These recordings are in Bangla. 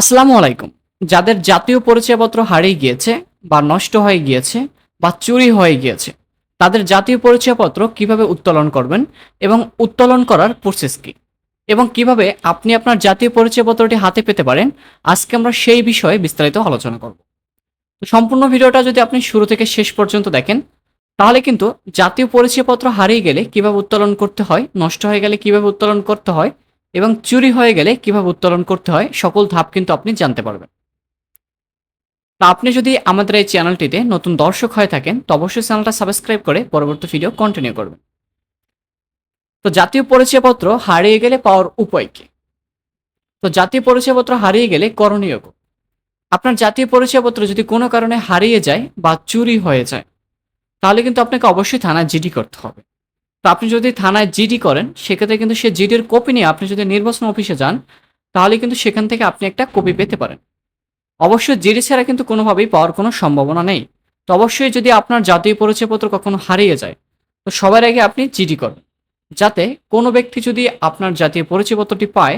আসসালামু আলাইকুম। যাদের জাতীয় পরিচয়পত্র হারিয়ে গিয়েছে বা নষ্ট হয়ে গিয়েছে বা চুরি হয়ে গিয়েছে, তাদের জাতীয় পরিচয়পত্র কীভাবে উত্তোলন করবেন এবং উত্তোলন করার প্রসেস কি? এবং কীভাবে আপনি আপনার জাতীয় পরিচয়পত্রটি হাতে পেতে পারেন, আজকে আমরা সেই বিষয়ে বিস্তারিত আলোচনা করব। সম্পূর্ণ ভিডিওটা যদি আপনি শুরু থেকে শেষ পর্যন্ত দেখেন, তাহলে কিন্তু জাতীয় পরিচয়পত্র হারিয়ে গেলে কীভাবে উত্তোলন করতে হয়, নষ্ট হয়ে গেলে কীভাবে উত্তোলন করতে হয় এবং চুরি হয়ে গেলে কীভাবে উত্তোলন করতে হয়, সকল ধাপ কিন্তু আপনি জানতে পারবেন। তা আপনি যদি আমাদের এই চ্যানেলটিতে নতুন দর্শক হয়ে থাকেন, তো অবশ্যই চ্যানেলটা সাবস্ক্রাইব করে পরবর্তী ভিডিও কন্টিনিউ করবেন। তো জাতীয় পরিচয়পত্র হারিয়ে গেলে পাওয়ার উপায় কি? তো জাতীয় পরিচয়পত্র হারিয়ে গেলে করণীয়? আপনার জাতীয় পরিচয়পত্র যদি কোনো কারণে হারিয়ে যায় বা চুরি হয়ে যায়, তাহলে কিন্তু আপনাকে অবশ্যই থানায় জিডি করতে হবে। তো আপনি যদি থানায় জিডি করেন, সেক্ষেত্রে কিন্তু সে জিডির কপি নিয়ে আপনি যদি নির্বাচন অফিসে যান, তাহলে কিন্তু সেখান থেকে আপনি একটা কপি পেতে পারেন। অবশ্যই জিডি ছাড়া কিন্তু কোনোভাবেই পাওয়ার কোনো সম্ভাবনা নেই। তো অবশ্যই যদি আপনার জাতীয় পরিচয়পত্র কখনো হারিয়ে যায়, তো সবার আগে আপনি জিডি করবেন যাতে কোনো ব্যক্তি যদি আপনার জাতীয় পরিচয়পত্রটি পায়,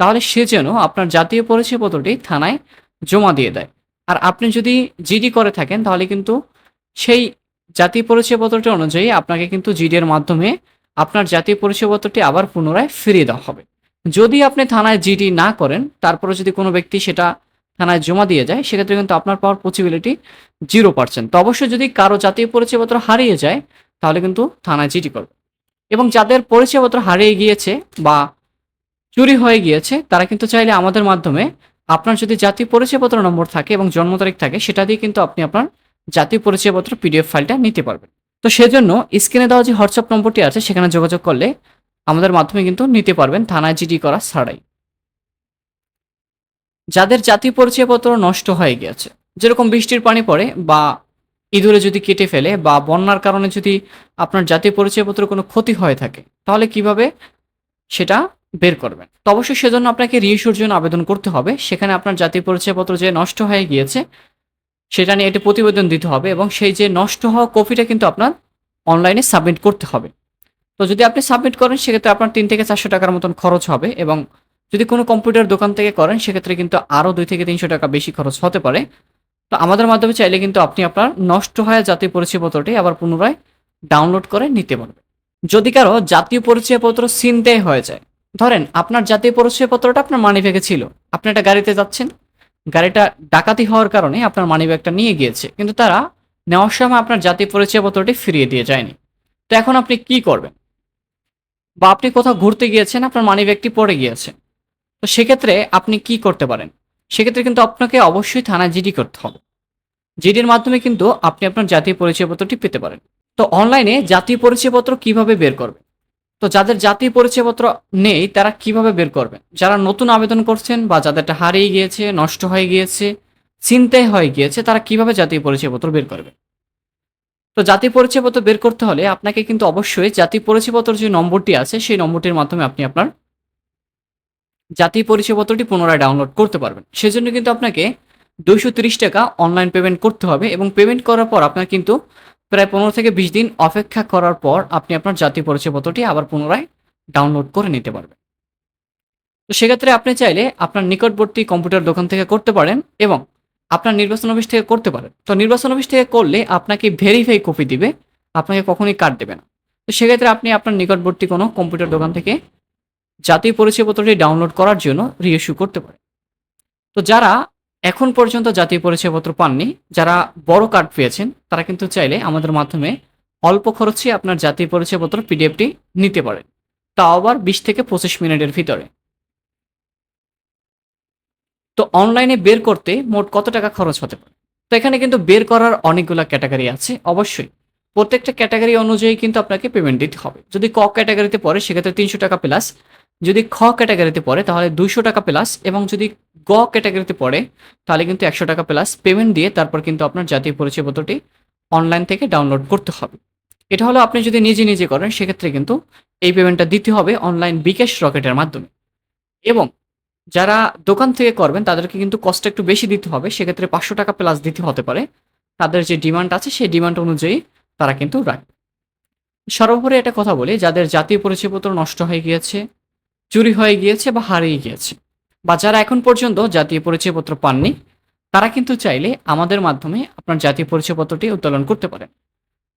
তাহলে সে যেন আপনার জাতীয় পরিচয়পত্রটি থানায় জমা দিয়ে দেয়। আর আপনি যদি জিডি করে থাকেন, তাহলে কিন্তু সেই জাতীয় পরিচয়পত্রটি অনুযায়ী আপনাকে কিন্তু জিডি এর মাধ্যমে আপনার জাতীয় পরিচয়পত্রটি আবার পুনরায় ফিরিয়ে দেওয়া হবে। যদি আপনি থানায় জিডি না করেন, তারপরে যদি কোনো ব্যক্তি সেটা থানায় জমা দিয়ে যায়, সেক্ষেত্রে কিন্তু আপনার পাওয়ার পসিবিলিটি জিরো পার্সেন্ট তো অবশ্যই যদি কারও জাতীয় পরিচয়পত্র হারিয়ে যায়, তাহলে কিন্তু থানায় জিডি করবে। এবং যাদের পরিচয়পত্র হারিয়ে গিয়েছে বা চুরি হয়ে গিয়েছে, তারা কিন্তু চাইলে আমাদের মাধ্যমে আপনার যদি জাতীয় পরিচয়পত্র নম্বর থাকে এবং জন্ম তারিখ থাকে, সেটা দিয়ে কিন্তু আপনি আপনার জাতীয় পরিচয়পত্র পিডিএফ ফাইলটা নিতে পারবেন। তো সেজন্য স্ক্রিনে দেওয়া যে হোয়াটসঅ্যাপ নম্বরটি আছে, সেখানে যোগাযোগ করলে আমাদের মাধ্যমে কিন্তু নিতে পারবেন থানায় জিডি করা ছাড়াই। যাদের জাতীয় পরিচয়পত্র নষ্ট হয়ে গিয়েছে, যেরকম বৃষ্টির পানি পড়ে বা ইঁদুরে যদি কেটে ফেলে বা বন্যার কারণে যদি আপনার জাতীয় পরিচয়পত্র কোনো ক্ষতি হয়ে থাকে, তাহলে কীভাবে সেটা বের করবেন? তো অবশ্যই সেজন্য আপনাকে রিইস্যুর জন্য আবেদন করতে হবে। সেখানে আপনার জাতীয় পরিচয়পত্র যে নষ্ট হয়ে গিয়েছে সেটা নিয়ে একটি প্রতিবেদন দিতে হবে এবং সেই যে নষ্ট হওয়া কপিটা কিন্তু আপনার অনলাইনে সাবমিট করতে হবে। তো যদি আপনি সাবমিট করেন, সেক্ষেত্রে আপনার তিন থেকে চারশো টাকার মতন খরচ হবে এবং যদি কোনো কম্পিউটার দোকান থেকে করেন, সেক্ষেত্রে কিন্তু আরও দুই থেকে তিনশো টাকা বেশি খরচ হতে পারে। তো আমাদের মাধ্যমে চাইলে কিন্তু আপনি আপনার নষ্ট হয়ে জাতীয় পরিচয়পত্রটি আবার পুনরায় ডাউনলোড করে নিতে পারবেন। যদি কারও জাতীয় পরিচয়পত্র চিনতে হয়ে যায়, ধরেন আপনার জাতীয় পরিচয়পত্রটা আপনার মানি মানিব্যাগে ছিল, আপনি একটা গাড়িতে যাচ্ছেন গাড়িটা ডাকাতি হওয়ার কারণে আপনার মানিব্যাগটা নিয়ে গিয়েছে। কিন্তু তারা নেওয়ার সময় আপনার জাতীয় পরিচয়পত্রটি ফিরিয়ে দিয়ে যায়নি। তো এখন আপনি কি করবেন? বা আপনি কোথাও ঘুরতে গিয়েছেন, আপনার মানিব্যাগটি পড়ে গিয়েছে। তো সেক্ষেত্রে আপনি কি করতে পারেন? সেক্ষেত্রে কিন্তু আপনাকে অবশ্যই থানায় জিডি করতে হবে। জিডির মাধ্যমে কিন্তু আপনি আপনার জাতীয় পরিচয়পত্রটি পেতে পারেন। তো অনলাইনে জাতীয় পরিচয়পত্র কীভাবে বের করবে তো যাদের জাতীয় পরিচয়পত্র নেই, তারা কীভাবে বের করবেন যারা নতুন আবেদন করছেন বা যাদেরটা হারিয়ে গিয়েছে, নষ্ট হয়ে গিয়েছে চিন্তায় হয়ে গিয়েছে, তারা কীভাবে জাতীয় পরিচয়পত্র বের করবে? তো জাতীয় পরিচয়পত্র বের করতে হলে আপনাকে কিন্তু অবশ্যই জাতীয় পরিচয়পত্র যে নম্বরটি আছে, সেই নম্বরটির মাধ্যমে আপনি আপনার জাতীয় পরিচয়পত্রটি পুনরায় ডাউনলোড করতে পারবেন। সেজন্য কিন্তু আপনাকে দুইশো ত্রিশ টাকা অনলাইন পেমেন্ট করতে হবে এবং পেমেন্ট করার পর আপনার কিন্তু প্রায় পনেরো থেকে বিশ দিন অপেক্ষা করার পর আপনি আপনার জাতীয় পরিচয়পত্রটি আবার পুনরায় ডাউনলোড করে নিতে পারবেন। তো সেক্ষেত্রে আপনি চাইলে আপনার নিকটবর্তী কম্পিউটার দোকান থেকে করতে পারেন এবং আপনার নির্বাচন অফিস থেকে করতে পারেন। তো নির্বাচন অফিস থেকে করলে আপনাকে ভেরিফাই কপি দিবে, আপনাকে কখনোই কার্ড দেবে না। তো সেক্ষেত্রে আপনি আপনার নিকটবর্তী কোনো কম্পিউটার দোকান থেকে জাতীয় পরিচয়পত্রটি ডাউনলোড করার জন্য রিইস্যু করতে পারেন। তো যারা এখন পর্যন্ত জাতীয় পরিচয়পত্র পাননি। যারা বড় কার্ড পেয়েছেন, তারা কিন্তু চাইলে আমাদের মাধ্যমে অল্প খরচে আপনার জাতীয় পরিচয়পত্র পিডিএফটি নিতে পারেন। তাও আবার বিশ থেকে পঁচিশ মিনিটের ভিতরে। তো অনলাইনে বের করতে মোট কত টাকা খরচ হতে পারে? তো এখানে কিন্তু বের করার অনেকগুলো ক্যাটাগরি আছে, অবশ্যই। প্রত্যেকটা ক্যাটাগরি অনুযায়ী কিন্তু আপনাকে পেমেন্ট দিতে হবে। যদি ক ক্যাটাগরিতে পড়ে, সেক্ষেত্রে তিনশো টাকা প্লাস যদি খ ক্যাটাগরিতে পড়ে, তাহলে দুইশো টাকা প্লাস এবং যদি গ ক্যাটাগরিতে পড়ে, তাহলে কিন্তু একশো টাকা প্লাস পেমেন্ট দিয়ে তারপর কিন্তু আপনার জাতীয় পরিচয়পত্রটি অনলাইন থেকে ডাউনলোড করতে হবে। এটা হলো আপনি যদি নিজে নিজে করেন, সেক্ষেত্রে কিন্তু এই পেমেন্টটা দিতে হবে অনলাইন বিকাশ রকেটের মাধ্যমে। এবং যারা দোকান থেকে করবেন, তাদেরকে কিন্তু কষ্ট একটু বেশি দিতে হবে, সেক্ষেত্রে পাঁচশো টাকা প্লাস দিতে হতে পারে। তাদের যে ডিমান্ড আছে, সেই ডিমান্ড অনুযায়ী তারা কিন্তু রাখবে। সর্বোপরি একটা কথা বলি, যাদের জাতীয় পরিচয়পত্র নষ্ট হয়ে গিয়েছে চুরি হয়ে গিয়েছে বা হারিয়ে গিয়েছে। বা যারা এখন পর্যন্ত জাতীয় পরিচয়পত্র পাননি, তারা কিন্তু চাইলে আমাদের মাধ্যমে আপনার জাতীয় পরিচয়পত্রটি উত্তোলন করতে পারেন।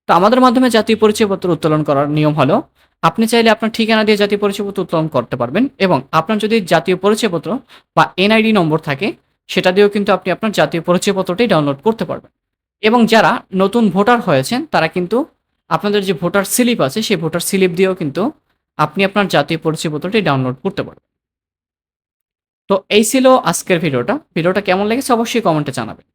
তো আমাদের মাধ্যমে জাতীয় পরিচয়পত্র উত্তোলন করার নিয়ম হলো, আপনি চাইলে আপনার ঠিকানা দিয়ে জাতীয় পরিচয়পত্র উত্তোলন করতে পারবেন এবং আপনার যদি জাতীয় পরিচয়পত্র বা এনআইডি নম্বর থাকে, সেটা দিয়েও কিন্তু আপনি আপনার জাতীয় পরিচয়পত্রটি ডাউনলোড করতে পারবেন। এবং যারা নতুন ভোটার হয়েছেন, তারা কিন্তু আপনাদের যে ভোটার স্লিপ আছে, সেই ভোটার স্লিপ দিয়েও কিন্তু আপনি আপনার জাতীয় পরিচয় পত্রটি ডাউনলোড করতে পারবেন। তো এই ছিল আজকের ভিডিওটা। ভিডিওটা কেমন লেগেছে অবশ্যই কমেন্টে জানাবেন।